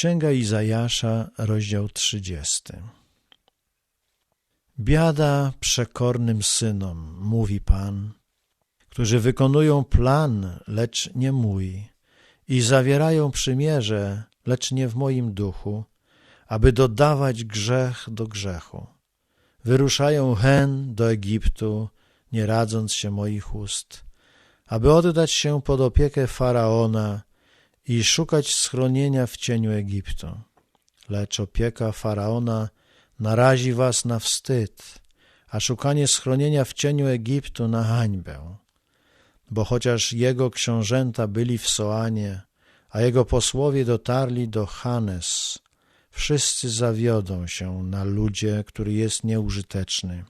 Księga Izajasza, rozdział 30. Biada przekornym synom, mówi Pan, którzy wykonują plan, lecz nie mój, i zawierają przymierze, lecz nie w moim duchu, aby dodawać grzech do grzechu. Wyruszają hen do Egiptu, nie radząc się moich ust, aby oddać się pod opiekę Faraona i szukać schronienia w cieniu Egiptu. Lecz opieka Faraona narazi was na wstyd, a szukanie schronienia w cieniu Egiptu na hańbę. Bo chociaż jego książęta byli w Soanie, a jego posłowie dotarli do Hanes, wszyscy zawiodą się na ludzie, który jest nieużyteczny.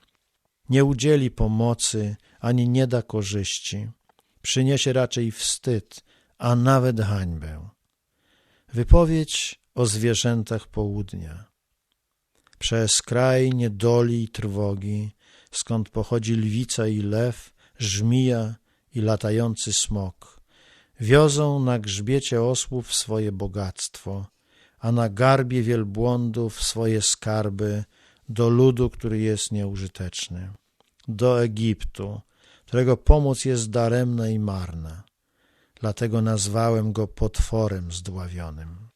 Nie udzieli pomocy, ani nie da korzyści. Przyniesie raczej wstyd, a nawet hańbę. Wypowiedź o zwierzętach południa. Przez kraj niedoli i trwogi, skąd pochodzi lwica i lew, żmija i latający smok, wiozą na grzbiecie osłów swoje bogactwo, a na garbie wielbłądów swoje skarby do ludu, który jest nieużyteczny, do Egiptu, którego pomoc jest daremna i marna. Dlatego nazwałem go potworem zdławionym.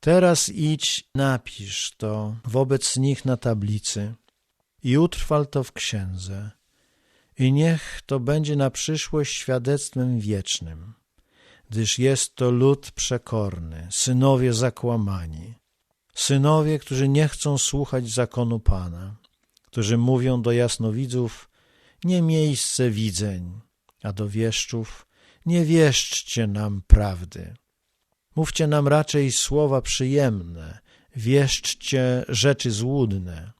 Teraz idź, napisz to wobec nich na tablicy i utrwal to w księdze. I niech to będzie na przyszłość świadectwem wiecznym, gdyż jest to lud przekorny, synowie zakłamani, synowie, którzy nie chcą słuchać zakonu Pana, którzy mówią do jasnowidzów, nie miejsce widzeń, a do wieszczów, nie wieszczcie nam prawdy. Mówcie nam raczej słowa przyjemne, wieszczcie rzeczy złudne.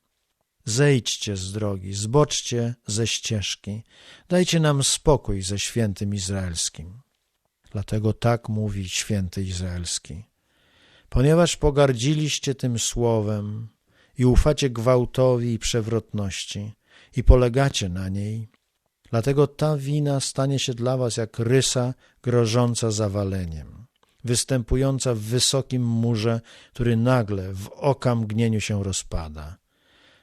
Zejdźcie z drogi, zboczcie ze ścieżki, dajcie nam spokój ze świętym Izraelskim. Dlatego tak mówi święty Izraelski. Ponieważ pogardziliście tym słowem i ufacie gwałtowi i przewrotności i polegacie na niej, dlatego ta wina stanie się dla was jak rysa grożąca zawaleniem występująca w wysokim murze, który nagle w oka mgnieniu się rozpada.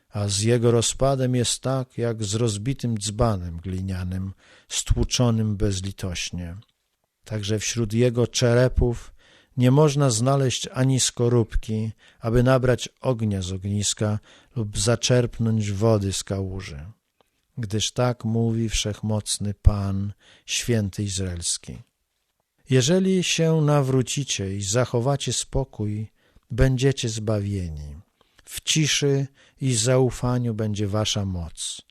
A z jego rozpadem jest tak, jak z rozbitym dzbanem glinianym, stłuczonym bezlitośnie. Także wśród jego czerepów nie można znaleźć ani skorupki, aby nabrać ognia z ogniska lub zaczerpnąć wody z kałuży. Gdyż tak mówi wszechmocny Pan, święty Izraelski. Jeżeli się nawrócicie i zachowacie spokój, będziecie zbawieni. W ciszy i zaufaniu będzie wasza moc.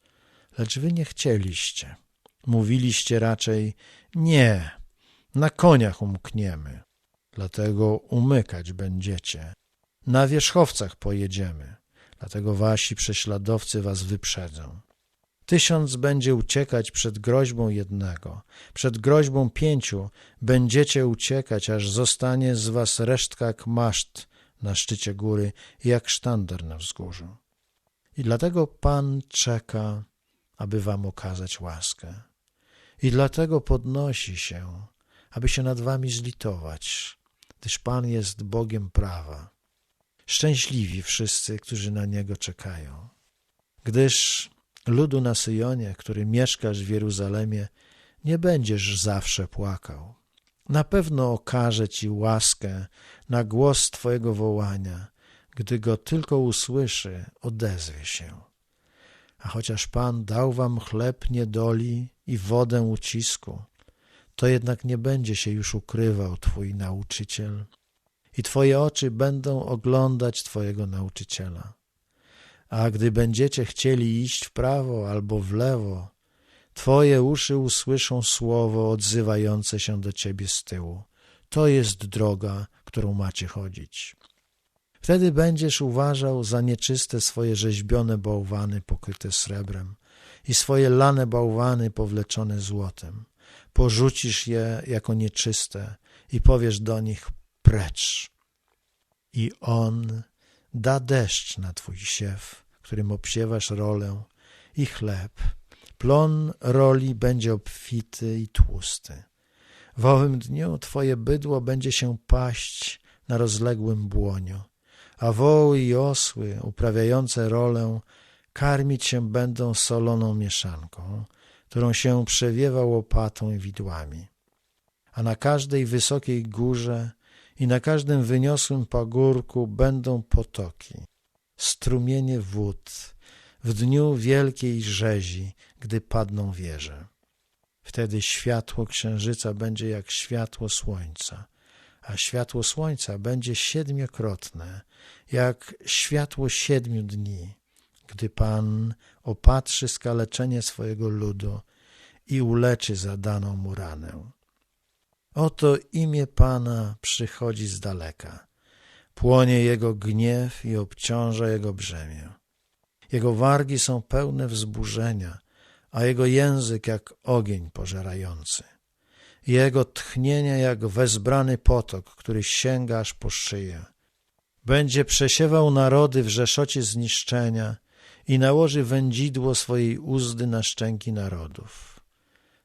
Lecz wy nie chcieliście. Mówiliście raczej, nie, na koniach umkniemy. Dlatego umykać będziecie. Na wierzchowcach pojedziemy. Dlatego wasi prześladowcy was wyprzedzą. Tysiąc będzie uciekać przed groźbą jednego, przed groźbą pięciu będziecie uciekać, aż zostanie z was resztka jak maszt na szczycie góry jak sztandar na wzgórzu. I dlatego Pan czeka, aby wam okazać łaskę. I dlatego podnosi się, aby się nad wami zlitować, gdyż Pan jest Bogiem prawa. Szczęśliwi wszyscy, którzy na Niego czekają. Gdyż ludu na Syjonie, który mieszkasz w Jeruzalemie, nie będziesz zawsze płakał. Na pewno okaże ci łaskę na głos Twojego wołania. Gdy go tylko usłyszy, odezwie się. A chociaż Pan dał wam chleb niedoli i wodę ucisku, to jednak nie będzie się już ukrywał Twój nauczyciel i Twoje oczy będą oglądać Twojego nauczyciela. A gdy będziecie chcieli iść w prawo albo w lewo, Twoje uszy usłyszą słowo odzywające się do Ciebie z tyłu. To jest droga, którą macie chodzić. Wtedy będziesz uważał za nieczyste swoje rzeźbione bałwany pokryte srebrem i swoje lane bałwany powleczone złotem. Porzucisz je jako nieczyste i powiesz do nich precz. I on da deszcz na twój siew, którym obsiewasz rolę i chleb. Plon roli będzie obfity i tłusty. W owym dniu twoje bydło będzie się paść na rozległym błoniu, a woły i osły uprawiające rolę karmić się będą soloną mieszanką, którą się przewiewa łopatą i widłami. A na każdej wysokiej górze i na każdym wyniosłym pagórku będą potoki, strumienie wód w dniu wielkiej rzezi, gdy padną wieże. Wtedy światło księżyca będzie jak światło słońca, a światło słońca będzie siedmiokrotne, jak światło siedmiu dni, gdy Pan opatrzy skaleczenie swojego ludu i uleczy zadaną mu ranę. Oto imię Pana przychodzi z daleka. Płonie jego gniew i obciąża jego brzemię. Jego wargi są pełne wzburzenia, a jego język jak ogień pożerający. Jego tchnienie jak wezbrany potok, który sięga aż po szyję. Będzie przesiewał narody w rzeszocie zniszczenia i nałoży wędzidło swojej uzdy na szczęki narodów.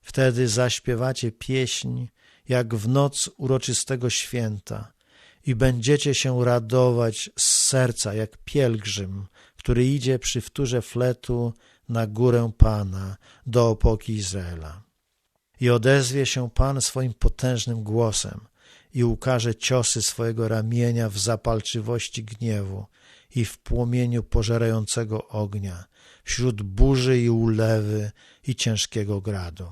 Wtedy zaśpiewacie pieśń jak w noc uroczystego święta i będziecie się radować z serca jak pielgrzym, który idzie przy wtórze fletu na górę Pana do opoki Izraela. I odezwie się Pan swoim potężnym głosem i ukaże ciosy swojego ramienia w zapalczywości gniewu i w płomieniu pożerającego ognia, wśród burzy i ulewy i ciężkiego gradu.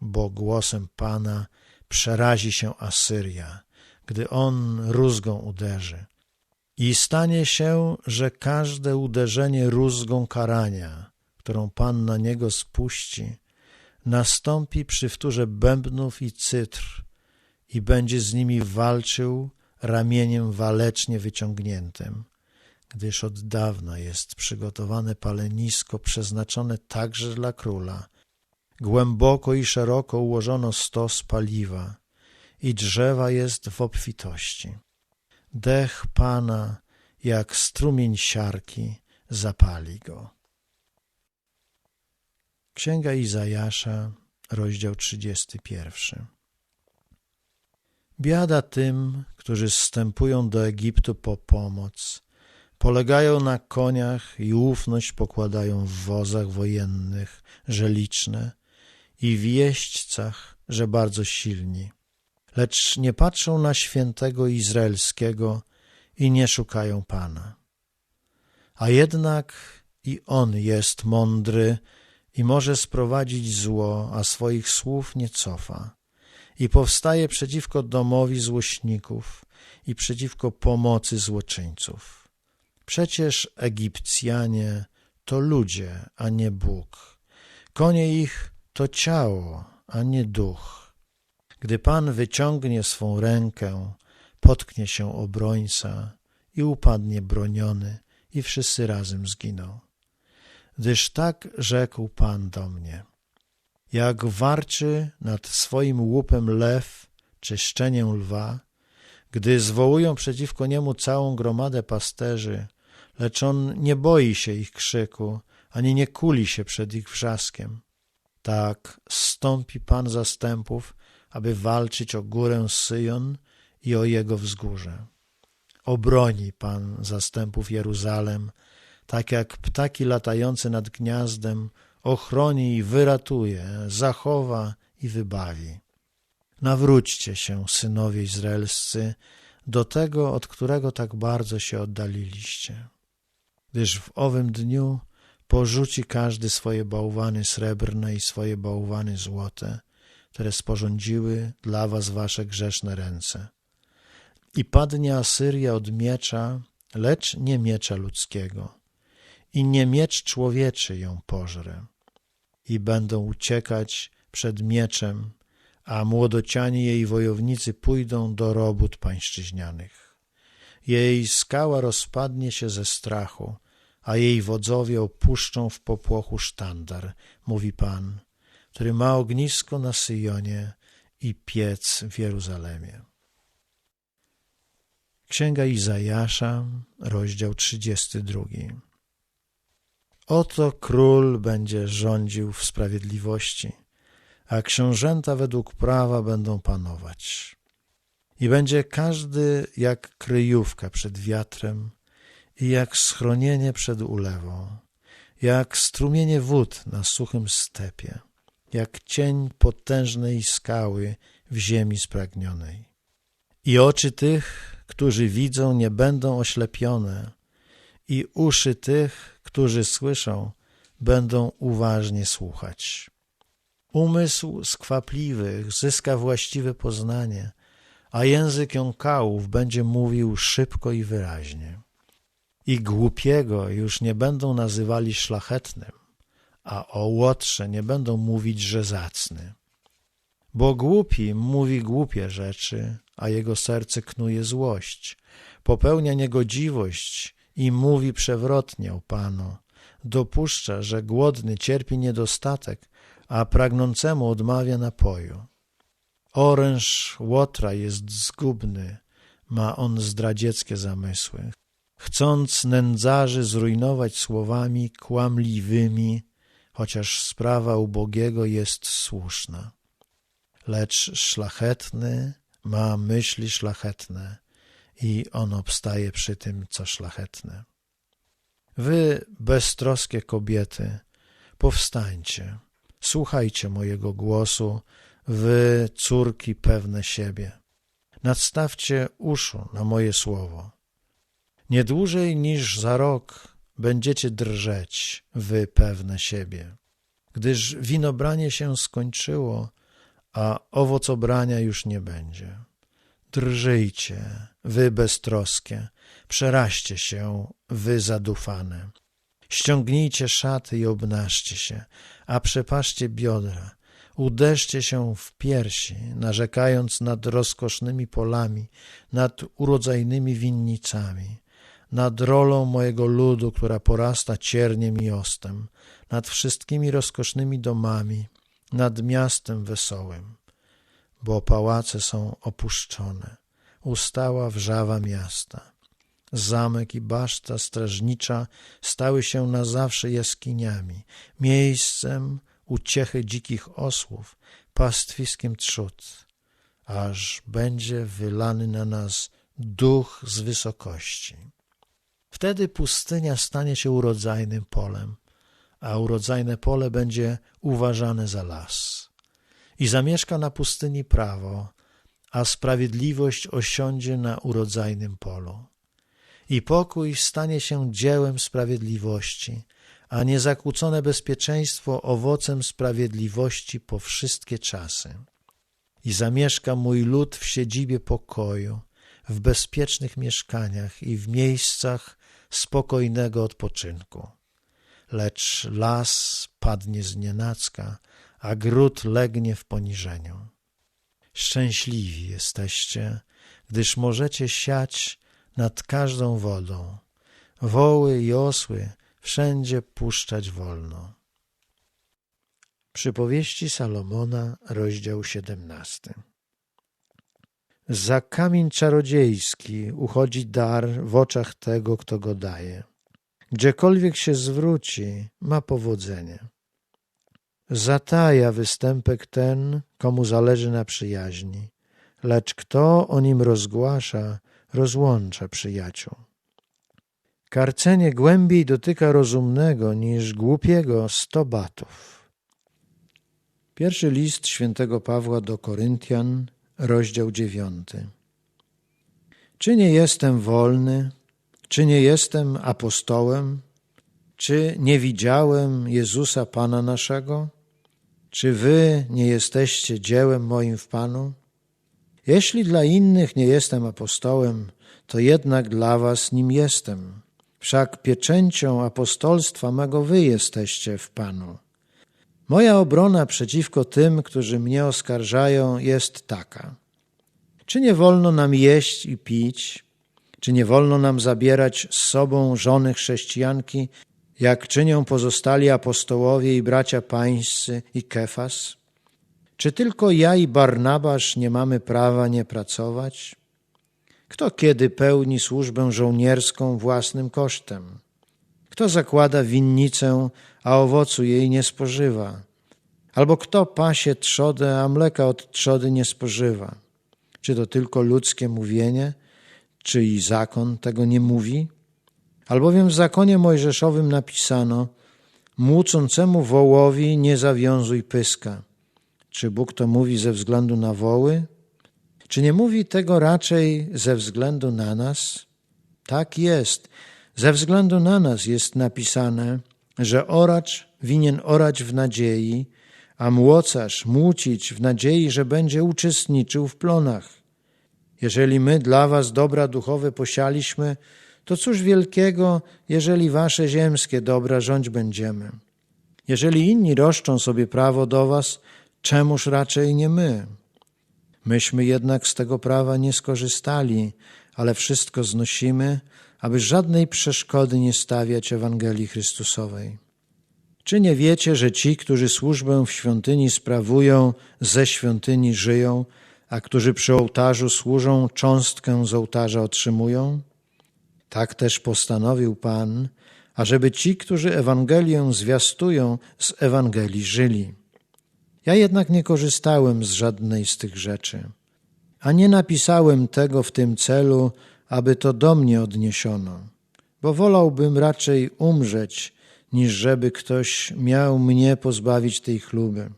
Bo głosem Pana przerazi się Asyria, gdy on rózgą uderzy. I stanie się, że każde uderzenie rózgą karania, którą Pan na niego spuści, nastąpi przy wtórze bębnów i cytr i będzie z nimi walczył ramieniem walecznie wyciągniętym, gdyż od dawna jest przygotowane palenisko przeznaczone także dla króla. Głęboko i szeroko ułożono stos paliwa i drzewa jest w obfitości. Dech Pana, jak strumień siarki, zapali go. Księga Izajasza, rozdział 31. Biada tym, którzy zstępują do Egiptu po pomoc, polegają na koniach i ufność pokładają w wozach wojennych, że liczne, i w jeźdźcach, że bardzo silni. Lecz nie patrzą na świętego Izraelskiego i nie szukają Pana. A jednak i On jest mądry i może sprowadzić zło, a swoich słów nie cofa. I powstaje przeciwko domowi złośników i przeciwko pomocy złoczyńców. Przecież Egipcjanie to ludzie, a nie Bóg. Konie ich to ciało, a nie duch. Gdy Pan wyciągnie swą rękę, potknie się obrońca i upadnie broniony i wszyscy razem zginą gdyż tak rzekł Pan do mnie. Jak warczy nad swoim łupem lew czy szczenię lwa, gdy zwołują przeciwko niemu całą gromadę pasterzy, lecz on nie boi się ich krzyku, ani nie kuli się przed ich wrzaskiem. Tak stąpi Pan zastępów, aby walczyć o górę Syjon i o jego wzgórze. Obroni Pan zastępów Jeruzalem, tak jak ptaki latające nad gniazdem, ochroni i wyratuje, zachowa i wybawi. Nawróćcie się, synowie izraelscy, do tego, od którego tak bardzo się oddaliliście. Gdyż w owym dniu porzuci każdy swoje bałwany srebrne i swoje bałwany złote, które sporządziły dla was wasze grzeszne ręce. I padnie Asyria od miecza, lecz nie miecza ludzkiego i nie miecz człowieczy ją pożre. I będą uciekać przed mieczem, a młodociani jej wojownicy pójdą do robót pańszczyźnianych. Jej skała rozpadnie się ze strachu, a jej wodzowie opuszczą w popłochu sztandar, mówi Pan, który ma ognisko na Syjonie i piec w Jeruzalemie. Księga Izajasza, rozdział 32. Oto król będzie rządził w sprawiedliwości, a książęta według prawa będą panować. i będzie każdy jak kryjówka przed wiatrem i jak schronienie przed ulewą, jak strumienie wód na suchym stepie, jak cień potężnej skały w ziemi spragnionej. I oczy tych, którzy widzą, nie będą oślepione, i uszy tych, którzy słyszą, będą uważnie słuchać. Umysł skwapliwych zyska właściwe poznanie, a język jąkałów będzie mówił szybko i wyraźnie. I głupiego już nie będą nazywali szlachetnym, a o łotrze nie będą mówić, że zacny. Bo głupi mówi głupie rzeczy, a jego serce knuje złość, popełnia niegodziwość i mówi przewrotnie o Panu. Dopuszcza, że głodny cierpi niedostatek, a pragnącemu odmawia napoju. Oręż łotra jest zgubny, ma on zdradzieckie zamysły. Chcąc nędzarzy zrujnować słowami kłamliwymi, chociaż sprawa ubogiego jest słuszna. Lecz szlachetny ma myśli szlachetne i on obstaje przy tym, co szlachetne. Wy, beztroskie kobiety, powstańcie, słuchajcie mojego głosu, wy, córki pewne siebie. Nadstawcie uszu na moje słowo. Nie dłużej niż za rok będziecie drżeć, wy pewne siebie, gdyż winobranie się skończyło, a owocobrania już nie będzie. Drżyjcie, wy beztroskie, przeraźcie się, wy zadufane. Ściągnijcie szaty i obnażcie się, a przepaszcie biodra. Uderzcie się w piersi, narzekając nad rozkosznymi polami, nad urodzajnymi winnicami, nad rolą mojego ludu, która porasta cierniem i ostem, nad wszystkimi rozkosznymi domami, nad miastem wesołym, bo pałace są opuszczone, ustała wrzawa miasta. Zamek i baszta strażnicza stały się na zawsze jaskiniami, miejscem uciechy dzikich osłów, pastwiskiem trzód, aż będzie wylany na nas duch z wysokości. Wtedy pustynia stanie się urodzajnym polem, a urodzajne pole będzie uważane za las. I zamieszka na pustyni prawo, a sprawiedliwość osiądzie na urodzajnym polu. I pokój stanie się dziełem sprawiedliwości, a niezakłócone bezpieczeństwo owocem sprawiedliwości po wszystkie czasy. I zamieszka mój lud w siedzibie pokoju, w bezpiecznych mieszkaniach i w miejscach spokojnego odpoczynku. Lecz las padnie z nienacka, a gród legnie w poniżeniu. Szczęśliwi jesteście, gdyż możecie siać nad każdą wodą. Woły i osły wszędzie puszczać wolno. Przypowieści Salomona, rozdział 17. Za kamień czarodziejski uchodzi dar w oczach tego, kto go daje. Gdziekolwiek się zwróci, ma powodzenie. Zataja występek ten, komu zależy na przyjaźni, lecz kto o nim rozgłasza, rozłącza przyjaciół. Karcenie głębiej dotyka rozumnego niż głupiego sto batów. Pierwszy list świętego Pawła do Koryntian, rozdział dziewiąty. Czy nie jestem wolny? Czy nie jestem apostołem? Czy nie widziałem Jezusa Pana naszego? Czy wy nie jesteście dziełem moim w Panu? Jeśli dla innych nie jestem apostołem, to jednak dla was nim jestem. Wszak pieczęcią apostolstwa mego wy jesteście w Panu. Moja obrona przeciwko tym, którzy mnie oskarżają, jest taka. Czy nie wolno nam jeść i pić? Czy nie wolno nam zabierać z sobą żony chrześcijanki, jak czynią pozostali apostołowie i bracia pańscy i Kefas? Czy tylko ja i Barnabasz nie mamy prawa nie pracować? Kto kiedy pełni służbę żołnierską własnym kosztem? Kto zakłada winnicę, a owocu jej nie spożywa? Albo kto pasie trzodę, a mleka od trzody nie spożywa? Czy to tylko ludzkie mówienie? Czy i zakon tego nie mówi? Albowiem w zakonie mojżeszowym napisano: Młócącemu wołowi nie zawiązuj pyska. Czy Bóg to mówi ze względu na woły? Czy nie mówi tego raczej ze względu na nas? Tak jest. Ze względu na nas jest napisane, że oracz winien orać w nadziei, a młocarz młócić w nadziei, że będzie uczestniczył w plonach. Jeżeli my dla was dobra duchowe posialiśmy, to cóż wielkiego, jeżeli wasze ziemskie dobra rządź będziemy. Jeżeli inni roszczą sobie prawo do was, czemuż raczej nie my? Myśmy jednak z tego prawa nie skorzystali, ale wszystko znosimy, aby żadnej przeszkody nie stawiać Ewangelii Chrystusowej. Czy nie wiecie, że ci, którzy służbę w świątyni sprawują, ze świątyni żyją, a którzy przy ołtarzu służą, cząstkę z ołtarza otrzymują? Tak też postanowił Pan, ażeby ci, którzy Ewangelię zwiastują, z Ewangelii żyli. Ja jednak nie korzystałem z żadnej z tych rzeczy, a nie napisałem tego w tym celu, aby to do mnie odniesiono, bo wolałbym raczej umrzeć, niż żeby ktoś miał mnie pozbawić tej chluby.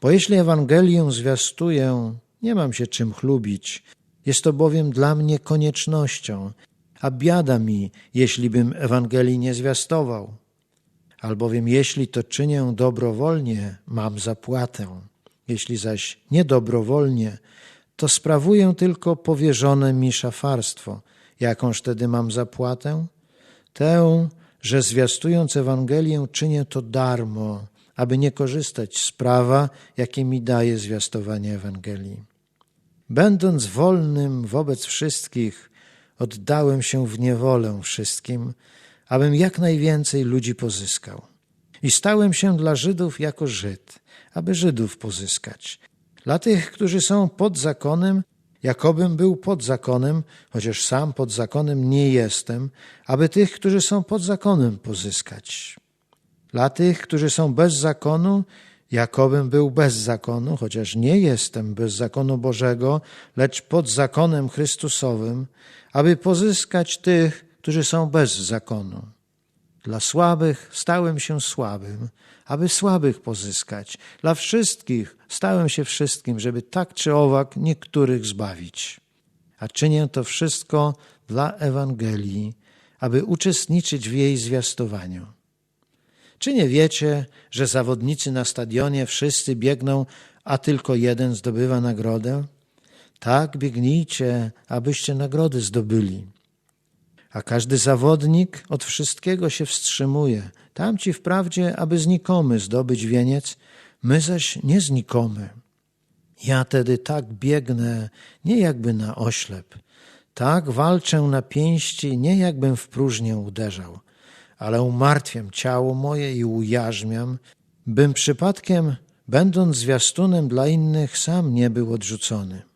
Bo jeśli Ewangelię zwiastuję, nie mam się czym chlubić, jest to bowiem dla mnie koniecznością, a biada mi, jeśli bym Ewangelii nie zwiastował. Albowiem jeśli to czynię dobrowolnie, mam zapłatę. Jeśli zaś niedobrowolnie, to sprawuję tylko powierzone mi szafarstwo. Jakąż wtedy mam zapłatę? Tę, że zwiastując Ewangelię czynię to darmo, aby nie korzystać z prawa, jakie mi daje zwiastowanie Ewangelii. Będąc wolnym wobec wszystkich, oddałem się w niewolę wszystkim, abym jak najwięcej ludzi pozyskał. I stałem się dla Żydów jako Żyd, aby Żydów pozyskać. Dla tych, którzy są pod zakonem, jakobym był pod zakonem, chociaż sam pod zakonem nie jestem, aby tych, którzy są pod zakonem, pozyskać. Dla tych, którzy są bez zakonu, jakobym był bez zakonu, chociaż nie jestem bez zakonu Bożego, lecz pod zakonem Chrystusowym, aby pozyskać tych, którzy są bez zakonu. Dla słabych stałem się słabym, aby słabych pozyskać. Dla wszystkich stałem się wszystkim, żeby tak czy owak niektórych zbawić. A czynię to wszystko dla Ewangelii, aby uczestniczyć w jej zwiastowaniu. Czy nie wiecie, że zawodnicy na stadionie wszyscy biegną, a tylko jeden zdobywa nagrodę? Tak biegnijcie, abyście nagrody zdobyli. A każdy zawodnik od wszystkiego się wstrzymuje. Tamci wprawdzie, aby znikomy zdobyć wieniec, my zaś nie znikomy. Ja tedy tak biegnę, nie jakby na oślep. Tak walczę na pięści, nie jakbym w próżnię uderzał, ale umartwiam ciało moje i ujarzmiam, bym przypadkiem, będąc zwiastunem dla innych, sam nie był odrzucony.